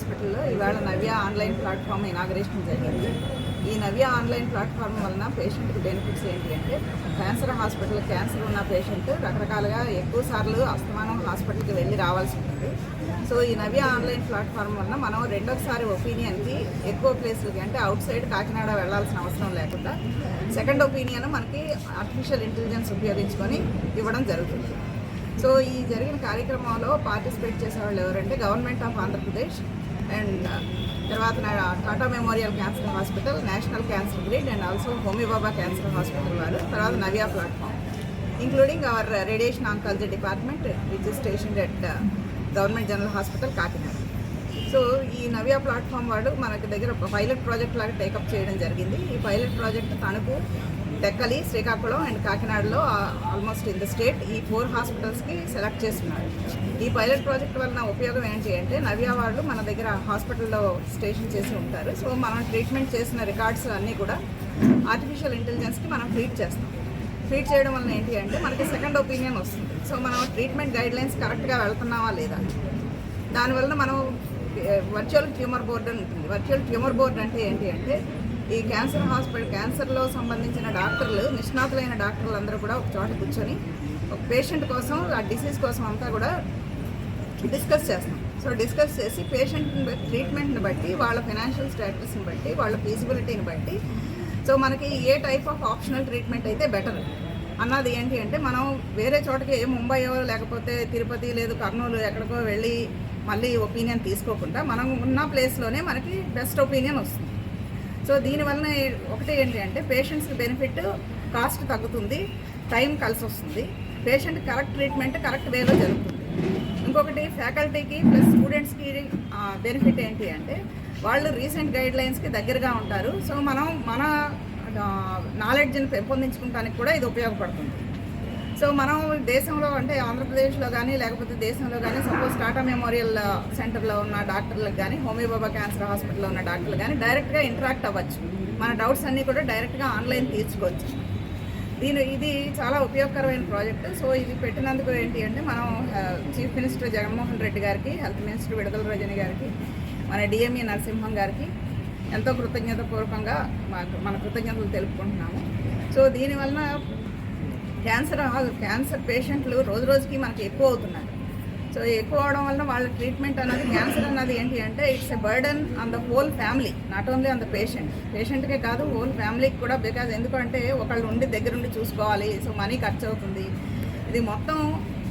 హాస్పిటల్లో ఇవాళ నవ్య online platform inauguration జరిగింది. ఈ నవ్య ఆన్లైన్ ప్లాట్ఫామ్ వలన పేషెంట్కి బెనిఫిట్స్ ఏంటి అంటే క్యాన్సర్ హాస్పిటల్ క్యాన్సర్ ఉన్న పేషెంట్ రకరకాలుగా ఎక్కువ సార్లు అస్తమానం హాస్పిటల్కి వెళ్ళి రావాల్సి ఉంటుంది. సో ఈ నవ్య ఆన్లైన్ ప్లాట్ఫామ్ వలన మనం రెండోసారి ఒపీనియన్కి ఎక్కువ ప్లేస్లకి అంటే అవుట్ సైడ్ కాకినాడ వెళ్ళాల్సిన అవసరం లేకుండా సెకండ్ ఒపీనియన్ మనకి ఆర్టిఫిషియల్ ఇంటెలిజెన్స్ ఉపయోగించుకొని ఇవ్వడం జరుగుతుంది. సో ఈ జరిగిన కార్యక్రమంలో పార్టిసిపేట్ చేసే వాళ్ళు ఎవరంటే గవర్నమెంట్ ఆఫ్ ఆంధ్రప్రదేశ్ అండ్ తర్వాత Tata memorial cancer hospital national cancer grid and also Homi Bhabha cancer hospital వారు తర్వాత Navya platform. Including our radiation oncology department which is station government general hospital Kakinada so ఈ Navya platform వాడు మనకి దగ్గర pilot project లాగా take up చేయడం జరిగింది. ఈ pilot project Tanuku Tekkali Srikakulam and కాకినాడలో ఆల్మోస్ట్ ఇన్ ద స్టేట్ ఈ ఫోర్ హాస్పిటల్స్కి సెలెక్ట్ చేస్తున్నారు. ఈ పైలట్ ప్రాజెక్ట్ వలన ఉపయోగం ఏంటి అంటే నవ్య వాళ్ళు మన దగ్గర హాస్పిటల్లో స్టేషన్ చేసి ఉంటారు. సో మనం ట్రీట్మెంట్ చేసిన రికార్డ్స్ అన్నీ కూడా ఆర్టిఫిషియల్ ఇంటెలిజెన్స్కి మనం ఫీడ్ చేస్తాం. ఫీడ్ చేయడం వలన ఏంటి అంటే మనకి సెకండ్ ఒపీనియన్ వస్తుంది. సో మనం ట్రీట్మెంట్ గైడ్ లైన్స్ కరెక్ట్గా వెళ్తున్నావా లేదా? దానివల్ల మనం వర్చువల్ ట్యూమర్ బోర్డ్ అని ఉంటుంది. వర్చువల్ ట్యూమర్ బోర్డ్ అంటే ఏంటి అంటే ఈ క్యాన్సర్ హాస్పిటల్ క్యాన్సర్లో సంబంధించిన డాక్టర్లు నిష్ణాతులైన డాక్టర్లు అందరూ కూడా ఒక చోట కూర్చొని ఒక పేషెంట్ కోసం ఆ డిసీజ్ కోసం అంతా కూడా డిస్కస్ చేస్తాం. సో డిస్కస్ చేసి పేషెంట్ ట్రీట్మెంట్ని బట్టి వాళ్ళ ఫైనాన్షియల్ స్టేటస్ని బట్టి వాళ్ళ ఫీజిబిలిటీని బట్టి సో మనకి ఏ టైప్ ఆఫ్ ఆప్షనల్ ట్రీట్మెంట్ అయితే బెటర్? అన్నది ఏంటి అంటే మనం వేరే చోటకి ఏ ముంబైయో లేకపోతే తిరుపతి లేదు కర్నూలు ఎక్కడికో వెళ్ళి మళ్ళీ ఒపీనియన్ తీసుకోకుండా మనం ఉన్న ప్లేస్లోనే మనకి బెస్ట్ ఒపీనియన్ వస్తుంది. సో దీనివలన ఒకటి ఏంటి అంటే పేషెంట్స్కి బెనిఫిట్ కాస్ట్ తగ్గుతుంది టైం కలిసి వస్తుంది. పేషెంట్ కరెక్ట్ ట్రీట్మెంట్ కరెక్ట్ వేలో జరుగుతుంది. ఇంకొకటి ఫ్యాకల్టీకి ప్లస్ స్టూడెంట్స్కి బెనిఫిట్ ఏంటి అంటే వాళ్ళు రీసెంట్ గైడ్ లైన్స్కి దగ్గరగా ఉంటారు. సో మనం మన నాలెడ్జ్ని పెంపొందించుకోవడానికి కూడా ఇది ఉపయోగపడుతుంది. సో మనం దేశంలో అంటే ఆంధ్రప్రదేశ్లో కానీ లేకపోతే దేశంలో కానీ సపోజ్ టాటా మెమోరియల్ సెంటర్లో ఉన్న డాక్టర్లకు కానీ హోమియోబాబా క్యాన్సర్ హాస్పిటల్లో ఉన్న డాక్టర్లు కానీ డైరెక్ట్గా ఇంటరాక్ట్ అవ్వచ్చు. మన డౌట్స్ అన్నీ కూడా డైరెక్ట్గా ఆన్లైన్ తీర్చుకోవచ్చు. దీని ఇది చాలా ఉపయోగకరమైన ప్రాజెక్ట్. సో ఇది పెట్టినందుకు ఏంటి అంటే మనం uh, chief minister Jaganmohan Reddy గారికి హెల్త్ మినిస్టర్ విడుదల రజని గారికి మన డిఎంఈ నరసింహం గారికి ఎంతో కృతజ్ఞత పూర్వకంగా మన కృతజ్ఞతలు తెలుపుకుంటున్నాము. సో దీనివలన క్యాన్సర్ క్యాన్సర్ పేషెంట్లు రోజు రోజుకి మనకి ఎక్కువ అవుతున్నారు. సో ఎక్కువ అవడం వల్ల వాళ్ళ ట్రీట్మెంట్ అన్నది క్యాన్సర్ అన్నది ఏంటి అంటే it's a burden on the whole family not only on the patient. పేషెంట్కే కాదు హోల్ ఫ్యామిలీకి కూడా బికాజ్ ఎందుకంటే ఒకళ్ళు ఉండి దగ్గరుండి చూసుకోవాలి సో మనీ ఖర్చు అవుతుంది. ఇది మొత్తం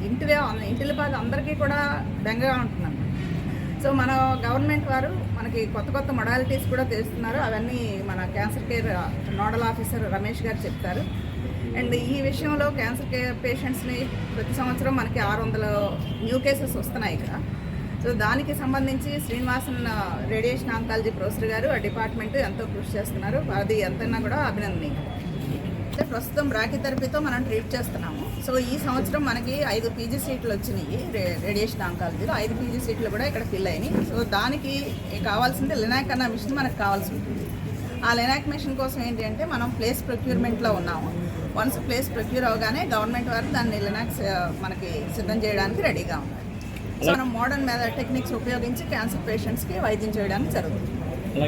ఇంటివే ఇంటిల పాద అందరికీ కూడా బెంగగా ఉంటున్నాం సో మన గవర్నమెంట్ వారు మనకి కొత్త కొత్త మొడాలిటీస్ కూడా తెలుస్తున్నారు. అవన్నీ మన cancer care nodal officer Ramesh గారు చెప్తారు. అండ్ ఈ విషయంలో క్యాన్సర్ కేర్ పేషెంట్స్ని ప్రతి సంవత్సరం మనకి ఆరు వందల న్యూ కేసెస్ వస్తున్నాయి ఇక్కడ. సో దానికి సంబంధించి శ్రీనివాసన్ రేడియేషన్ ఆంకాలజీ ప్రొఫెసర్ గారు ఆ డిపార్ట్మెంట్ ఎంతో కృషి చేస్తున్నారు. అది ఎంతైనా కూడా అభినందనీయం. అంటే ప్రస్తుతం బ్రాకిథెరపీతో మనం ట్రీట్ చేస్తున్నాము. సో ఈ సంవత్సరం మనకి ఐదు పీజీ సీట్లు వచ్చినాయి రే- రేడియేషన్ ఆంకాలజీలో ఐదు పీజీ సీట్లు కూడా ఇక్కడ ఫిల్ అయినాయి. సో దానికి కావాల్సింది లినాక్ అన్న మిషన్ మనకు కావాల్సి ఉంటుంది. ఆ లినాక్ మిషన్ కోసం ఏంటి అంటే మనం ప్లేస్ ప్రొక్యూర్మెంట్లో ఉన్నాము. వన్స్ ప్లేస్ ప్రొక్యూర్ అవగానే గవర్నమెంట్ వారు దాన్ని లినాక్స్ మనకి సిద్ధం చేయడానికి రెడీగా ఉన్నారు. సో మనం మోడర్న్ మెథడ్ టెక్నిక్స్ ఉపయోగించి క్యాన్సర్ పేషెంట్స్కి వైద్యం చేయడానికి జరుగుతుంది.